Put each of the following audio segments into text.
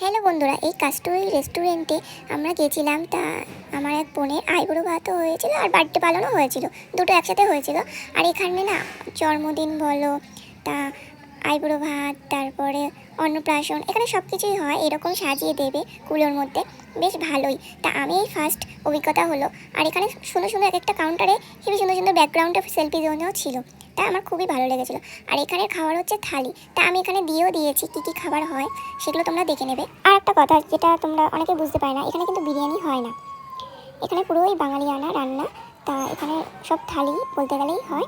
Hello বন্ধুরা, এই কাস্টরি রেস্টুরেন্টে আমরা গেছিলাম, তা আমার এক বোনের আইবুড়ো ভাতও হয়েছিল আর বার্থডে পালনও হয়েছিল, দুটো একসাথে হয়েছিল। আর এখানে না, জন্মদিন বলো, তা আইবুড়ো ভাত, তারপরে অন্নপ্রাশন, এখানে সব কিছুই হয়, এরকম সাজিয়ে দেবে কুলোর মধ্যে, বেশ ভালোই। তা আমি এই ফার্স্ট অভিজ্ঞতা হলো, আর এখানে সুন্দর সুন্দর এক একটা কাউন্টারে হেবি সুন্দর সুন্দর ব্যাকগ্রাউন্ডে সেলফি জোনও ছিল। তা আমার খুবই ভালো লেগেছিলো। আর এখানের খাবার হচ্ছে থালি। তা আমি এখানে দিয়েও দিয়েছি কী কী খাবার হয়, সেগুলো তোমরা দেখে নেবে। আর একটা কথা, যেটা তোমরা অনেকে বুঝতে পারে না, এখানে কিন্তু বিরিয়ানি হয় না। এখানে পুরোই বাঙালিয়ানা রান্না। তা এখানে সব থালি বলতে গেলেই হয়।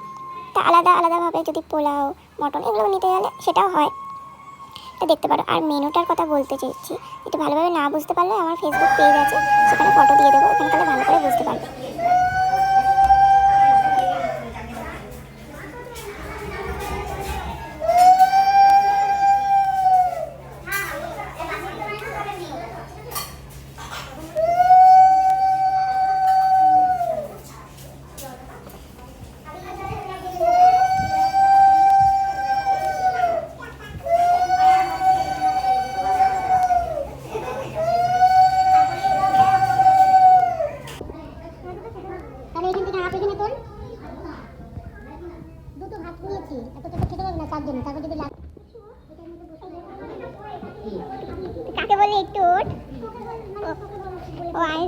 তা আলাদা আলাদাভাবে যদি পোলাও, মটন এগুলো নিতে গেলে সেটাও হয়। তা দেখতে পারো। আর মেনুটার কথা বলতে চাইছি একটু ভালোভাবে না বুঝতে পারলে আমার ফেসবুক পেজ আছে, সেখানে ফটো দিয়ে দেবো। ওখানে তাহলে ভালো করে বুঝতে পারবে তাহলে এখান থেকে হাফ এখানে তোল দুটো ভাত নিয়েছি এত তো খেতে জন্য তারপর যদি কাকে বললি একটু ও আই